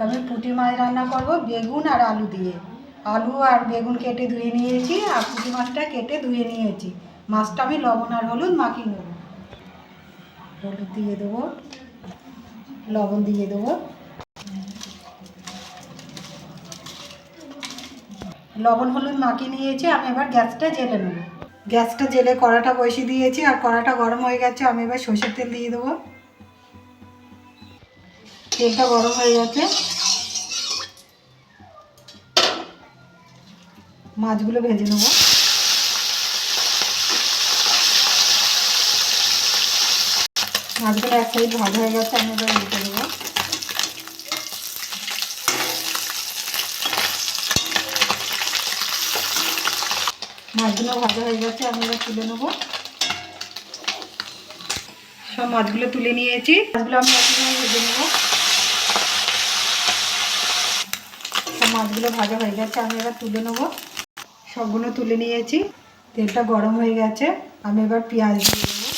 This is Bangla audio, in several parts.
তো আমি পুঁটি মাছ রান্না করব, বেগুন আর আলু দিয়ে। আলু আর বেগুন কেটে ধুয়ে নিয়েছি, আর পুঁটি মাছটা কেটে ধুয়ে নিয়েছি। মাছটা আমি লবণ আর হলুদ মাখিয়ে নেব। হলুদ দিয়ে দেবো, লবণ দিয়ে দেবো। লবণ হলুদ মাখিয়ে নিয়েছি, আমি এবার গ্যাসটা জেলে নেব। গ্যাসটা জেলে কড়াটা বসিয়ে দিয়েছি, আর কড়াটা গরম হয়ে গেছে, আমি এবার সর্ষের তেল দিয়ে দেবো। তেলটা গরম হয়ে গেছে। মাছগুলো ভেজে নেব। মাছগুলো এক সাইড ভাজা হয়ে গেছে, আমি এবার উল্টে দেবো। মাছগুলো ভাজা হয়ে গেছে, আমি এবার তুলে নেব। সব মাছগুলো তুলে নিয়েছি। মাছগুলো আমি একইভাবে ভেজে নেব। সব মাছগুলো ভাজা হয়ে গেছে, আমি এবার তুলে নেব। সবগুলো তুলে নিয়েছি। তেলটা গরম হয়ে গেছে, আমি এবার পেঁয়াজ দিয়ে দেবো।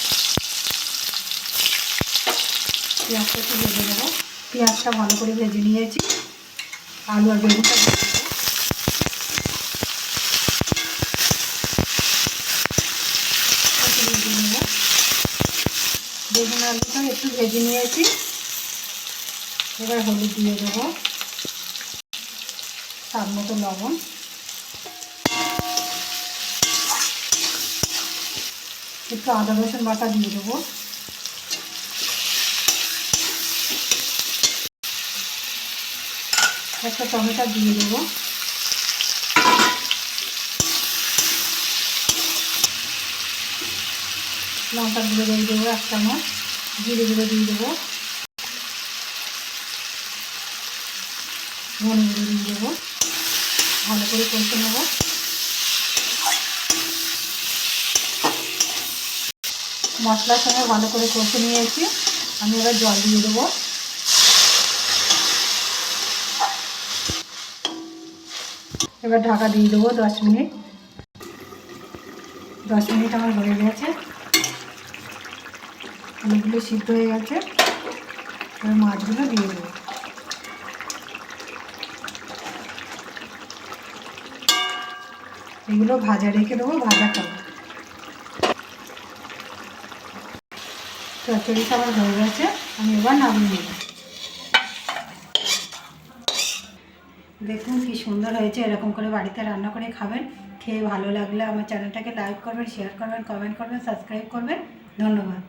পেঁয়াজটা একটু ভেজে নেব। পেঁয়াজটা ভালো করে ভেজে নিয়েছি। আলু আর বেগুনটা বেগুন আলুটা একটু ভেজে নিয়েছি। এবার হলুদ দিয়ে দেবো। স্বাদ মতো লবণ। একটু আদা, রসুন বাটা দিয়ে দেবো। একটা টমেটো দিয়ে দেবো। লঙ্কা গুঁড়ো দিয়ে দেবো এক চামচ। জিরে গুঁড়ো দিয়ে দেবো। ধনে গুঁড়ো দিয়ে দেবো। ভালো করে কষে নেব। মশলার সঙ্গে ভালো করে কষে নিয়েছি। আমি এবার জল দিয়ে দেবো। এবার ঢাকা দিয়ে দেবো দশ মিনিট। দশ মিনিট আমার হয়ে গেছে। আলুগুলো সিদ্ধ হয়ে গেছে। এবার মাছগুলো দিয়ে দেবো। এগুলো ভাজা রেখে দেবো, ভাজা খাব। তরকারিটা আমার হয়ে গেছে, আমি এবার নামিয়ে নেব। দেখুন কি সুন্দর হয়েছে, এরকম করে বাড়িতে রান্না করে খাবেন। খেয়ে ভালো লাগলে আমার চ্যানেলটাকে লাইক করবেন, শেয়ার করবেন, কমেন্ট করবেন, সাবস্ক্রাইব করবেন। ধন্যবাদ।